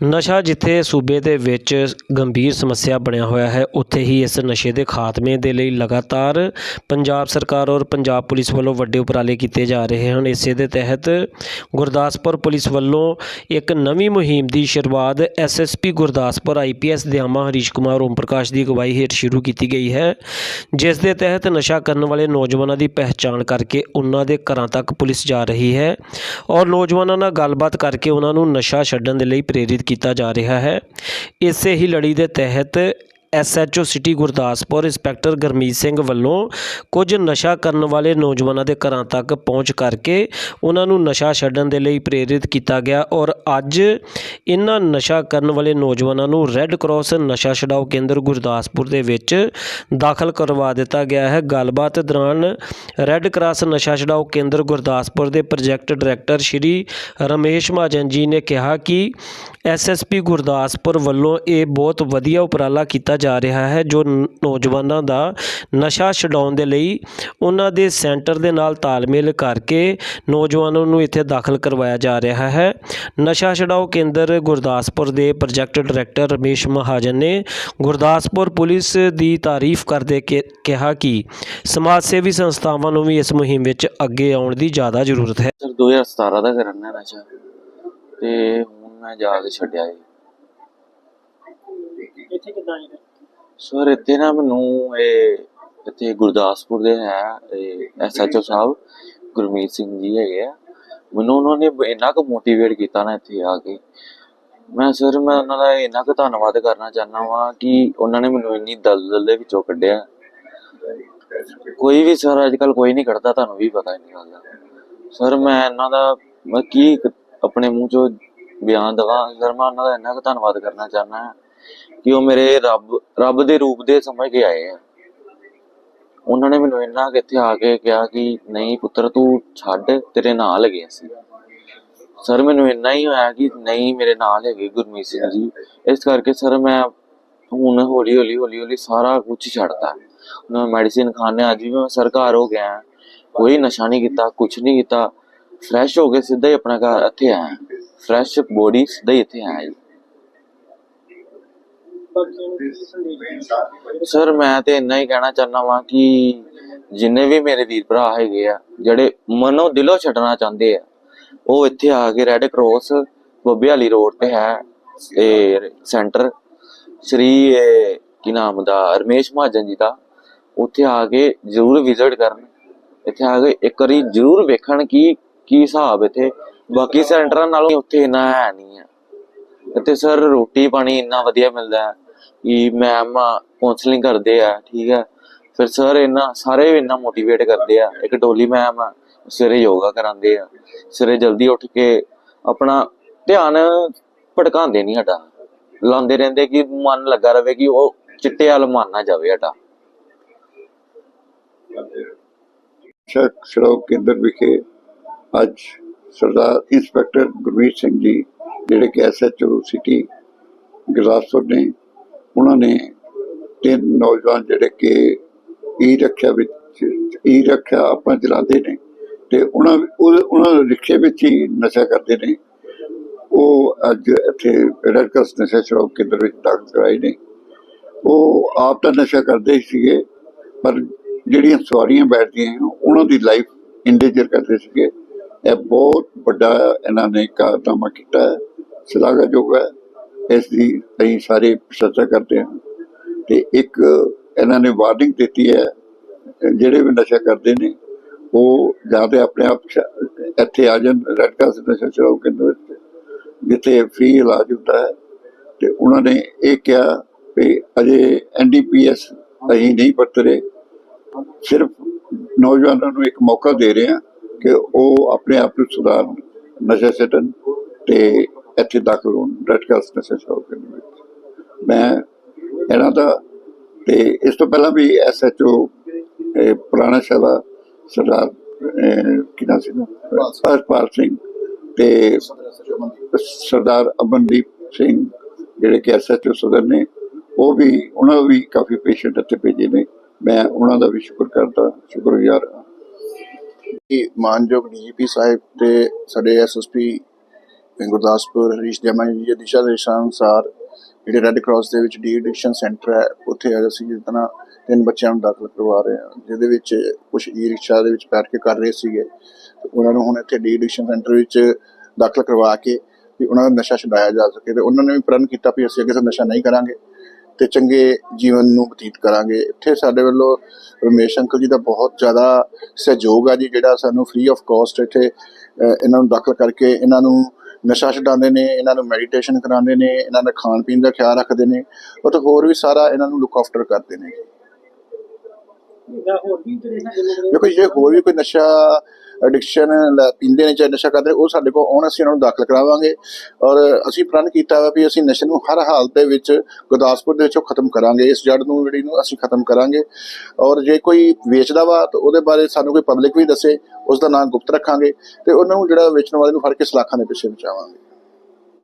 ਨਸ਼ਾ ਜਿੱਥੇ ਸੂਬੇ ਦੇ ਵਿੱਚ ਗੰਭੀਰ ਸਮੱਸਿਆ ਬਣਿਆ ਹੋਇਆ ਹੈ, ਉੱਥੇ ਹੀ ਇਸ ਨਸ਼ੇ ਦੇ ਖਾਤਮੇ ਦੇ ਲਈ ਲਗਾਤਾਰ ਪੰਜਾਬ ਸਰਕਾਰ ਔਰ ਪੰਜਾਬ ਪੁਲਿਸ ਵੱਲੋਂ ਵੱਡੇ ਉਪਰਾਲੇ ਕੀਤੇ ਜਾ ਰਹੇ ਹਨ। ਇਸੇ ਦੇ ਤਹਿਤ ਗੁਰਦਾਸਪੁਰ ਪੁਲਿਸ ਵੱਲੋਂ ਇੱਕ ਨਵੀਂ ਮੁਹਿੰਮ ਦੀ ਸ਼ੁਰੂਆਤ ਐਸਐਸਪੀ ਗੁਰਦਾਸਪੁਰ ਆਈਪੀਐਸ ਦਿਆਮਾ ਹਰੀਸ਼ ਕੁਮਾਰ ਓਮ ਪ੍ਰਕਾਸ਼ ਦੀ ਅਗਵਾਈ ਹੇਠ ਸ਼ੁਰੂ ਕੀਤੀ ਗਈ ਹੈ, ਜਿਸ ਦੇ ਤਹਿਤ ਨਸ਼ਾ ਕਰਨ ਵਾਲੇ ਨੌਜਵਾਨਾਂ ਦੀ ਪਹਿਚਾਣ ਕਰਕੇ ਉਹਨਾਂ ਦੇ ਘਰਾਂ ਤੱਕ ਪੁਲਿਸ ਜਾ ਰਹੀ ਹੈ ਔਰ ਨੌਜਵਾਨਾਂ ਨਾਲ ਗੱਲਬਾਤ ਕਰਕੇ ਉਹਨਾਂ ਨੂੰ ਨਸ਼ਾ ਛੱਡਣ ਦੇ ਲਈ ਪ੍ਰੇਰਿਤ ਕੀਤਾ ਜਾ ਰਿਹਾ ਹੈ। ਇਸੇ ਹੀ ਲੜੀ ਦੇ ਤਹਿਤ SHO city Gurdaspur inspector Gurmeet Singh ਵੱਲੋਂ ਕੁਝ ਨਸ਼ਾ ਕਰਨ ਵਾਲੇ ਨੌਜਵਾਨਾਂ ਦੇ ਘਰਾਂ ਤੱਕ ਪਹੁੰਚ ਕਰਕੇ ਉਹਨਾਂ ਨੂੰ ਨਸ਼ਾ ਛੱਡਣ ਦੇ ਲਈ ਪ੍ਰੇਰਿਤ ਕੀਤਾ ਗਿਆ ਔਰ ਅੱਜ ਇਹਨਾਂ ਨਸ਼ਾ ਕਰਨ ਵਾਲੇ ਨੌਜਵਾਨਾਂ ਨੂੰ ਰੈੱਡ ਕਰਾਸ ਨਸ਼ਾ ਛਡਾਓ ਕੇਂਦਰ ਗੁਰਦਾਸਪੁਰ ਦੇ ਵਿੱਚ ਦਾਖਲ ਕਰਵਾ ਦਿੱਤਾ ਗਿਆ ਹੈ। ਗੱਲਬਾਤ ਦੌਰਾਨ ਰੈੱਡ ਕਰਾਸ ਨਸ਼ਾ ਛਡਾਓ ਕੇਂਦਰ ਗੁਰਦਾਸਪੁਰ ਦੇ ਪ੍ਰੋਜੈਕਟ ਡਾਇਰੈਕਟਰ ਸ਼੍ਰੀ ਰਮੇਸ਼ ਮਹਾਜਨ ਜੀ ਨੇ ਕਿਹਾ ਕਿ ਐਸਐਸਪੀ ਗੁਰਦਾਸਪੁਰ ਵੱਲੋਂ ਇਹ ਬਹੁਤ ਵਧੀਆ ਉਪਰਾਲਾ ਕੀਤਾ ਜਾ ਰਿਹਾ ਹੈ, ਜੋ ਨੌਜਵਾਨਾਂ ਦਾ ਨਸ਼ਾ ਛਡਾਉਣ ਦੇ ਲਈ ਉਹਨਾਂ ਦੇ ਸੈਂਟਰ ਦੇ ਨਾਲ ਤਾਲਮੇਲ ਕਰਕੇ ਨੌਜਵਾਨਾਂ ਨੂੰ ਇੱਥੇ ਦਾਖਲ ਕਰਵਾਇਆ ਜਾ ਰਿਹਾ ਹੈ। ਨਸ਼ਾ ਛਡਾਓ ਕੇਂਦਰ ਗੁਰਦਾਸਪੁਰ ਦੇ ਪ੍ਰੋਜੈਕਟ ਡਾਇਰੈਕਟਰ ਰਮੇਸ਼ ਮਹਾਜਨ ਨੇ ਗੁਰਦਾਸਪੁਰ ਪੁਲਿਸ ਦੀ ਤਾਰੀਫ ਕਰਦੇ ਕਿਹਾ ਕਿ ਸਮਾਜ ਸੇਵੀ ਸੰਸਥਾਵਾਂ ਨੂੰ ਵੀ ਇਸ ਮੁਹਿੰਮ ਵਿੱਚ ਅੱਗੇ ਆਉਣ ਦੀ ਜ਼ਿਆਦਾ ਜ਼ਰੂਰਤ ਹੈ। ਸਰ 2017 ਦਾ ਕਰਨਾ ਨਸ਼ਾ ਤੇ ਹੁਣ ਮੈਂ ਜਾ ਕੇ ਛੱਡਿਆ ਜੀ ਇੱਥੇ ਕਿੱਦਾਂ ਆਏ ਸਰ ਇੱਥੇ ਨਾ ਮੈਨੂੰ ਇਹ ਇੱਥੇ ਗੁਰਦਾਸਪੁਰ ਦੇ ਹੈ ਐਸਐਚਓ ਸਾਹਿਬ ਗੁਰਮੀਤ ਸਿੰਘ ਜੀ ਹੈਗੇ ਆ। ਮੈਨੂੰ ਉਹਨਾਂ ਨੇ ਇੰਨਾ ਕੁ ਮੋਟੀਵੇਟ ਕੀਤਾ ਨਾ ਇੱਥੇ ਆ ਕੇ। ਮੈਂ ਸਰ, ਮੈਂ ਉਹਨਾਂ ਦਾ ਇੰਨਾ ਕੁ ਧੰਨਵਾਦ ਕਰਨਾ ਚਾਹੁੰਦਾ ਵਾਂ ਕਿ ਉਹਨਾਂ ਨੇ ਮੈਨੂੰ ਇੰਨੀ ਦਲਦਲ ਦੇ ਵਿੱਚੋਂ ਕੱਢਿਆ। ਕੋਈ ਵੀ ਸਰ ਅੱਜ ਕੱਲ ਕੋਈ ਨਹੀਂ ਕੱਢਦਾ, ਤੁਹਾਨੂੰ ਵੀ ਪਤਾ ਨਹੀਂ ਗੱਲ ਦਾ। ਸਰ, ਮੈਂ ਇਹਨਾਂ ਦਾ, ਮੈਂ ਕੀ ਆਪਣੇ ਮੂੰਹ ਚੋਂ ਬਿਆਨ ਦਵਾਂ? ਸਰ, ਮੈਂ ਉਹਨਾਂ ਦਾ ਇੰਨਾ ਕੁ ਧੰਨਵਾਦ ਕਰਨਾ ਚਾਹੁੰਦਾ ਕਿ ਉਹ ਮੇਰੇ ਰੱਬ ਰੱਬ ਦੇ ਰੂਪ ਦੇ ਸਮਝ ਕੇ ਆਏ ਆ। ਉਹਨਾਂ ਨੇ ਮੈਨੂੰ ਇੰਨਾ ਕਿ ਇੱਥੇ ਆ ਕੇ ਕਿਹਾ ਕਿ, ਨਹੀਂ ਪੁੱਤਰ, ਤੂੰ ਛੱਡ, ਤੇਰੇ ਨਾਲ ਲੱਗੇ ਅਸੀਂ। ਸਰ ਮੈਨੂੰ ਇੰਨਾ ਹੀ ਹੋਇਆ ਕਿ ਨਹੀਂ ਮੇਰੇ ਨਾਲ ਹੈਗੇ ਗੁਰਮੀਤ ਸਿੰਘ ਜੀ। ਇਸ ਕਰਕੇ ਸਰ ਮੈਂ ਹੁਣ ਹੌਲੀ ਹੌਲੀ ਹੌਲੀ ਹੌਲੀ ਸਾਰਾ ਕੁਝ ਛੱਡਤਾ। ਮੈਂ ਮੈਡੀਸਿਨ ਖਾਣੇ ਅੱਜ ਵੀ ਮੈਂ ਸਰਕਾਰ ਹੋ ਗਿਆ। ਕੋਈ ਨਸ਼ਾ ਨਹੀਂ ਕੀਤਾ ਕੁਝ ਨਹੀਂ ਕੀਤਾ। ਫਰੈਸ਼ ਹੋ ਕੇ ਸਿੱਧਾ ਹੀ ਆਪਣਾ ਘਰ ਇੱਥੇ ਆਇਆ। ਫਰੈਸ਼ ਬੋਡੀ ਸਿੱਧਾ ਹੀ ਇੱਥੇ ਆਇਆ ਸਰ ਮੈਂ ਤੇ ਇੰਨਾ ਹੀ ਕਹਿਣਾ ਚਾਹੁੰਦਾ ਵਾਂ ਕਿ ਜਿੰਨੇ ਵੀ ਮੇਰੇ ਵੀਰ ਭਰਾ ਹੈਗੇ ਆ, ਜਿਹੜੇ ਮਨੋਂ ਦਿਲੋਂ ਛੱਡਣਾ ਚਾਹੁੰਦੇ ਆ ਉਹ ਇੱਥੇ ਆ ਕੇ ਰੈੱਡ ਕਰਾਸ ਬੱਬੇ ਰੋਡ ਤੇ ਹੈ ਇਹ ਸੈਂਟਰ ਸ਼੍ਰੀ ਕੀ ਨਾਮ ਦਾ, ਰਮੇਸ਼ ਮਹਾਜਨ ਜੀ ਦਾ। ਉੱਥੇ ਆ ਕੇ ਜ਼ਰੂਰ ਵਿਜ਼ਿਟ ਕਰਨ। ਇੱਥੇ ਆ ਕੇ ਇੱਕ ਵਾਰੀ ਜ਼ਰੂਰ ਵੇਖਣ ਕਿ ਕੀ ਹਿਸਾਬ ਇੱਥੇ। ਬਾਕੀ ਸੈਂਟਰਾਂ ਨਾਲੋਂ ਉੱਥੇ ਇੰਨਾ ਹੈ ਨਹੀਂ ਆ ਇੱਥੇ ਸਰ ਰੋਟੀ ਪਾਣੀ ਇੰਨਾ ਵਧੀਆ ਮਿਲਦਾ ਹੈ ਕਿ ਮੈਮ ਕਾਉਂਸਲਿੰਗ ਕਰਦੇ ਆ, ਠੀਕ ਹੈ। ਫਿਰ ਸਰ ਇੰਨਾ, ਸਾਰੇ ਇੰਨਾ ਮੋਟੀਵੇਟ ਕਰਦੇ ਆ। ਇੱਕ ਡੋਲੀ ਮੈਮ ਆ ਸਵੇਰੇ ਯੋਗਾ ਕਰਾਉਂਦੇ ਆ, ਸਵੇਰੇ ਜਲਦੀ ਉੱਠ ਕੇ ਆਪਣਾ ਧਿਆਨ ਭਟਕਾਉਂਦੇ ਨਹੀਂ ਸਾਡਾ। ਲਾਉਂਦੇ ਰਹਿੰਦੇ ਕਿ ਮਨ ਲੱਗਾ ਰਵੇ ਕਿ ਉਹ ਚਿੱਟੇ ਵੱਲ ਮਨ ਨਾ ਜਾਵੇ ਸਾਡਾ। ਸ਼ਕ ਸੜਕ ਕੇਂਦਰ ਵਿਖੇ ਅੱਜ ਸਰਦਾਰ ਇੰਸਪੈਕਟਰ ਗੁਰਮੀਤ ਸਿੰਘ ਜੀ, ਜਿਹੜੇ ਕਿ ਐਸਐਚਓ ਸਿਟੀ ਗੁਰਦਾਸਪੁਰ ਨੇ, ਉਹਨਾਂ ਨੇ ਤਿੰਨ ਨੌਜਵਾਨ ਜਿਹੜੇ ਕਿ ਈ ਰੱਖਿਆ ਵਿੱਚ ਈ ਰੱਖਿਆ ਆਪਾਂ ਚਲਾਉਂਦੇ ਨੇ। ਤੇ ਉਹਨਾਂ ਉਹਨਾਂ ਰਿਕਸ਼ੇ ਵਿੱਚ ਹੀ ਨਸ਼ਾ ਕਰਦੇ ਨੇ। ਉਹ ਅੱਜ ਇੱਥੇ ਰੈਡ ਕਰਾਸ ਨਸ਼ਾ ਸ਼ਰਾਬ ਕੇਂਦਰ ਵਿੱਚ ਦਾਖਲ ਕਰਾਏ ਨੇ। ਉਹ ਆਪ ਤਾਂ ਨਸ਼ਾ ਕਰਦੇ ਹੀ ਸੀਗੇ, ਪਰ ਜਿਹੜੀਆਂ ਸਵਾਰੀਆਂ ਬੈਠਦੀਆਂ ਉਹਨਾਂ ਦੀ ਲਾਈਫ ਇੰਡੇਂਜਰ ਕਰਦੇ ਸੀਗੇ। ਇਹ ਬਹੁਤ ਵੱਡਾ ਇਹਨਾਂ ਨੇ ਕਾਰਨਾਮਾ ਕੀਤਾ ਹੈ ਸ਼ਲਾਘਾਯੋਗ ਹੈ। ਇਸ ਦੀ ਅਸੀਂ ਸਾਰੇ ਪ੍ਰਸ਼ੰਸਾ ਕਰਦੇ ਹਾਂ। ਤੇ ਇੱਕ ਇਹਨਾਂ ਨੇ ਵਾਰਨਿੰਗ ਦਿੱਤੀ ਹੈ, ਜਿਹੜੇ ਵੀ ਨਸ਼ਾ ਕਰਦੇ ਨੇ ਉਹ ਜਾਂ ਤੇ ਆਪਣੇ ਆਪ ਇੱਥੇ ਆ ਜਾਣ ਰੈਡ ਕਰਾਸ ਨਸ਼ਾ ਛੁਡਾਊ ਕੇਂਦਰ ਵਿੱਚ ਜਿੱਥੇ ਫ੍ਰੀ ਇਲਾਜ ਹੁੰਦਾ ਹੈ। ਤੇ ਉਹਨਾਂ ਨੇ ਇਹ ਕਿਹਾ ਵੀ ਅਜੇ ਐਨਡੀਪੀਐਸ ਅਸੀਂ ਨਹੀਂ ਪਰਤਰੇ ਸਿਰਫ ਨੌਜਵਾਨਾਂ ਨੂੰ ਇੱਕ ਮੌਕਾ ਦੇ ਰਹੇ ਹਾਂ ਕਿ ਉਹ ਆਪਣੇ ਆਪ ਨੂੰ ਸੁਧਾਰਨ, ਨਸ਼ਾ ਛੱਡਣ ਤੇ ਇੱਥੇ ਦਾਖਲ ਹੋਣ ਰੈਡ ਕਰਾਸ ਨਸ਼ਾ ਛੁਡਾਊ ਕੇਂਦਰ ਵਿੱਚ। ਮੈਂ ਇਹਨਾਂ ਦਾ ਤੇ ਇਸ ਤੋਂ ਪਹਿਲਾਂ ਵੀ ਐਸਐਚਓ ਪੁਰਾਣਾ ਸ਼ਹਿਰਾ ਸਰਦਾਰ ਅਹ, ਸੀ? ਹਰਪਾਲ ਸਿੰਘ ਤੇ ਸਰਦਾਰ ਅਮਨਦੀਪ ਸਿੰਘ ਜਿਹੜੇ ਕਿ ਐਸਐਚਓ ਸਦਰ ਨੇ ਉਹ ਵੀ ਉਹਨਾਂ ਵੀ ਕਾਫੀ ਪੇਸ਼ੈਂਟ ਇੱਥੇ ਭੇਜੇ ਨੇ। ਮੈਂ ਉਹਨਾਂ ਦਾ ਵੀ ਸ਼ੁਕਰ ਕਰਦਾ ਸ਼ੁਕਰਗੁਜ਼ਾਰ ਹਾਂ। ਕਿ ਮਾਨਯੋਗ ਡੀਜੀਪੀ ਸਾਹਿਬ ਤੇ ਸਾਡੇ ਐਸਐਸਪੀ ਗੁਰਦਾਸਪੁਰ ਹਰੀਸ਼ ਜਮਾ ਜੀ ਦੇ ਦਿਸ਼ਾ ਨਿਰਦੇਸ਼ਾਂ ਅਨੁਸਾਰ ਜਿਹੜੇ ਰੈੱਡ ਕਰਾਸ ਦੇ ਵਿੱਚ ਡੀ ਐਡਿਕਸ਼ਨ ਸੈਂਟਰ ਹੈ ਉੱਥੇ ਅੱਜ ਅਸੀਂ ਜਿੱਦਾਂ ਤਿੰਨ ਬੱਚਿਆਂ ਨੂੰ ਦਾਖਲ ਕਰਵਾ ਰਹੇ ਹਾਂ, ਜਿਹਦੇ ਵਿੱਚ ਕੁਝ ਈ ਰਿਕਸ਼ਾ ਦੇ ਵਿੱਚ ਬੈਠ ਕੇ ਕਰ ਰਹੇ ਸੀਗੇ। ਤੇ ਉਹਨਾਂ ਨੂੰ ਹੁਣ ਇੱਥੇ ਡੀ ਐਡਿਕਸ਼ਨ ਸੈਂਟਰ ਵਿੱਚ ਦਾਖਲ ਕਰਵਾ ਕੇ ਵੀ ਉਹਨਾਂ ਦਾ ਨਸ਼ਾ ਛਡਾਇਆ ਜਾ ਸਕੇ ਤੇ ਉਹਨਾਂ ਨੇ ਵੀ ਪ੍ਰਣ ਕੀਤਾ ਵੀ ਅਸੀਂ ਅੱਗੇ ਤੋਂ ਨਸ਼ਾ ਨਹੀਂ ਕਰਾਂਗੇ ਤੇ ਚੰਗੇ ਜੀਵਨ ਨੂੰ ਬਤੀਤ ਕਰਾਂਗੇ। ਇੱਥੇ ਸਾਡੇ ਵੱਲੋਂ ਰਮੇਸ਼ ਅੰਕਲ ਜੀ ਦਾ ਬਹੁਤ ਜ਼ਿਆਦਾ ਸਹਿਯੋਗ ਆ ਜੀ, ਜਿਹੜਾ ਸਾਨੂੰ ਫ੍ਰੀ ਆਫ ਕਾਸਟ ਇੱਥੇ ਇਹਨਾਂ ਨੂੰ ਦਾਖਲ ਕਰਕੇ ਇਹਨਾਂ ਨੂੰ ਨਸ਼ਾ ਛਡਾਉਂਦੇ ਨੇ, ਇਹਨਾਂ ਨੂੰ ਮੈਡੀਟੇਸ਼ਨ ਕਰਾਉਂਦੇ ਨੇ, ਇਹਨਾਂ ਦਾ ਖਾਣ ਪੀਣ ਦਾ ਖਿਆਲ ਰੱਖਦੇ ਨੇ ਅਤੇ ਹੋਰ ਵੀ ਸਾਰਾ ਇਹਨਾਂ ਨੂੰ ਲੁੱਕ ਆਫਟਰ ਕਰਦੇ ਨੇ ਜਾਂ ਹੋਰ ਵੀ ਜਿਹੜੇ ਨਾ ਜਿਹੜੇ ਦੇਖੋ ਜੇ ਹੋਰ ਵੀ ਕੋਈ ਨਸ਼ਾ ਐਡਿਕਸ਼ਨ ਪੀਂਦੇ ਨੇ ਚਾਹੇ ਨਸ਼ਾ ਕਰਦੇ, ਉਹ ਸਾਡੇ ਕੋਲ ਆਉਣ, ਅਸੀਂ ਉਹਨਾਂ ਨੂੰ ਦਾਖਲ ਕਰਾਵਾਂਗੇ। ਔਰ ਅਸੀਂ ਪ੍ਰਣ ਕੀਤਾ ਵਾ ਵੀ ਅਸੀਂ ਨਸ਼ੇ ਨੂੰ ਹਰ ਹਾਲਤ ਦੇ ਵਿੱਚ ਗੁਰਦਾਸਪੁਰ ਦੇ ਵਿੱਚੋਂ ਖਤਮ ਕਰਾਂਗੇ। ਇਸ ਜੜ ਨੂੰ, ਜਿਹੜੀ ਨੂੰ ਅਸੀਂ ਖਤਮ ਕਰਾਂਗੇ। ਔਰ ਜੇ ਕੋਈ ਵੇਚਦਾ ਵਾ, ਤਾਂ ਉਹਦੇ ਬਾਰੇ ਸਾਨੂੰ ਕੋਈ ਪਬਲਿਕ ਵੀ ਦੱਸੇ, ਉਸ ਦਾ ਨਾਮ ਗੁਪਤ ਰੱਖਾਂਗੇ ਤੇ ਉਹਨਾਂ ਨੂੰ ਜਿਹੜਾ ਵੇਚਣ ਵਾਲੇ ਨੂੰ ਫੜ ਕੇ ਸਲਾਖਾਂ ਦੇ ਪਿੱਛੇ ਬਚਾਵਾਂਗੇ